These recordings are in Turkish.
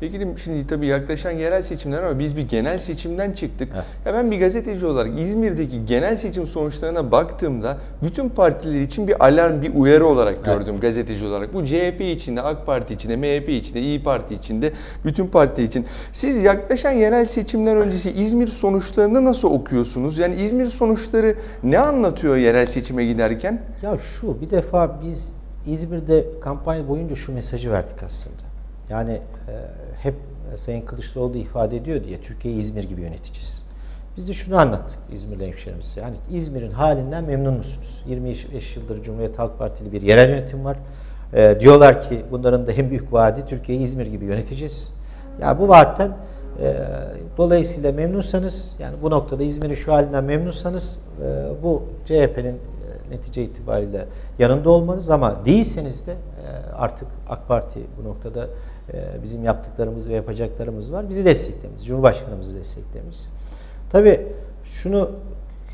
Peki şimdi tabii yaklaşan yerel seçimler ama biz bir genel seçimden çıktık. Evet. Ya ben bir gazeteci olarak İzmir'deki genel seçim sonuçlarına baktığımda bütün partiler için bir alarm, bir uyarı olarak gördüm gazeteci olarak. Bu CHP içinde, AK Parti içinde, MHP içinde, İyi Parti içinde, bütün parti için. Siz yaklaşan yerel seçimler öncesi İzmir sonuçlarını nasıl okuyorsunuz? Yani İzmir sonuçları ne anlatıyor yerel seçime giderken? Ya şu bir defa biz İzmir'de kampanya boyunca şu mesajı verdik aslında. Yani e, hep e, Sayın Kılıçdaroğlu da ifade ediyor diye Türkiye İzmir gibi yöneteceğiz. Biz de şunu anlattık İzmirli hemşehrilerimize. Yani İzmir'in halinden memnun musunuz? 25 yıldır Cumhuriyet Halk Partili bir yerel yönetim var. E, diyorlar ki bunların da en büyük vaadi Türkiye'yi İzmir gibi yöneteceğiz. Ya bu vaatten e, dolayısıyla memnunsanız yani bu noktada İzmir'in şu halinden memnunsanız e, bu CHP'nin e, netice itibariyle yanında olmanız ama değilseniz de e, artık AK Parti bu noktada bizim yaptıklarımız ve yapacaklarımız var. Bizi desteklememiz, Cumhurbaşkanımızı desteklememiz. Tabii şunu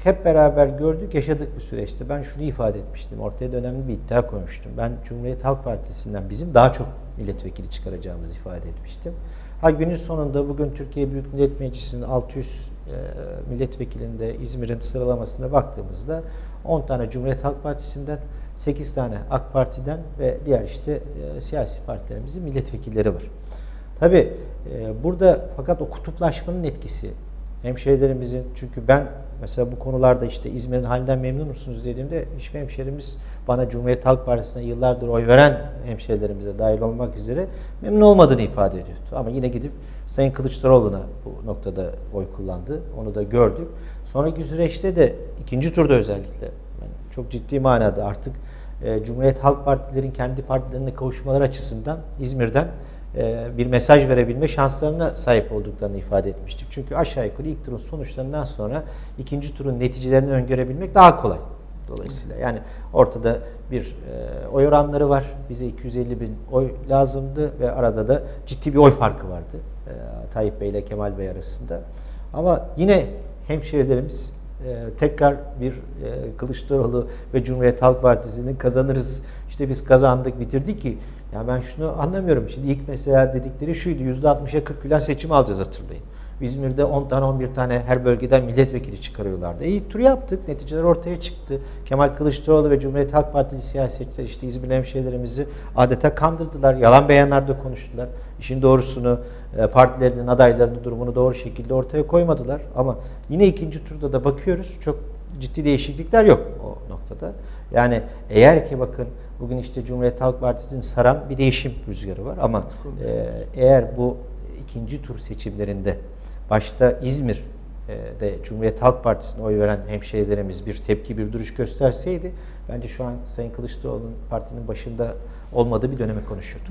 hep beraber gördük, yaşadık bu süreçte. Ben şunu ifade etmiştim, ortaya da önemli bir iddia koymuştum. Ben Cumhuriyet Halk Partisi'nden bizim daha çok milletvekili çıkaracağımızı ifade etmiştim. Ha günün sonunda bugün Türkiye Büyük Millet Meclisi'nin 600 e, milletvekilinde İzmir'in sıralamasına baktığımızda 10 tane Cumhuriyet Halk Partisi'nden, 8 tane AK Parti'den ve diğer işte e, siyasi partilerimizin milletvekilleri var. Tabii e, burada fakat o kutuplaşmanın etkisi hemşehrilerimizin çünkü ben mesela bu konularda işte İzmir'in halinden memnun musunuz dediğimde hiçbir hemşehrimiz bana Cumhuriyet Halk Partisi'ne yıllardır oy veren hemşehrilerimize dahil olmak üzere memnun olmadığını ifade ediyordu. Ama yine gidip Sayın Kılıçdaroğlu'na bu noktada oy kullandı. Onu da gördük. Sonraki süreçte de ikinci turda özellikle çok ciddi manada artık e, Cumhuriyet Halk Partilerin kendi partilerine kavuşmaları açısından İzmir'den e, bir mesaj verebilme şanslarına sahip olduklarını ifade etmiştik. Çünkü aşağı yukarı ilk turun sonuçlarından sonra ikinci turun neticelerini öngörebilmek daha kolay. Dolayısıyla yani ortada bir e, oy oranları var. Bize 250 bin oy lazımdı ve arada da ciddi bir oy farkı vardı e, Tayyip Bey ile Kemal Bey arasında. Ama yine hemşehrilerimiz e, tekrar bir e, Kılıçdaroğlu ve Cumhuriyet Halk Partisi'nin kazanırız. İşte biz kazandık, bitirdik ki. Ya ben şunu anlamıyorum. Şimdi ilk mesela dedikleri şuydu. %60'a 40 filan seçim alacağız hatırlayın. İzmir'de 10 tane 11 tane her bölgeden milletvekili çıkarıyorlardı. E, ilk tur yaptık. Neticeler ortaya çıktı. Kemal Kılıçdaroğlu ve Cumhuriyet Halk Partili siyasetçiler işte İzmir hemşehrilerimizi adeta kandırdılar. Yalan beyanlarda konuştular. İşin doğrusunu e, partilerinin adaylarının durumunu doğru şekilde ortaya koymadılar. Ama yine ikinci turda da bakıyoruz. Çok ciddi değişiklikler yok o noktada. Yani eğer ki bakın bugün işte Cumhuriyet Halk Partisi'nin saran bir değişim rüzgarı var ama e, eğer bu ikinci tur seçimlerinde başta İzmir e, de Cumhuriyet Halk Partisi'ne oy veren hemşehrilerimiz bir tepki, bir duruş gösterseydi bence şu an Sayın Kılıçdaroğlu'nun partinin başında olmadığı bir döneme konuşuyorduk.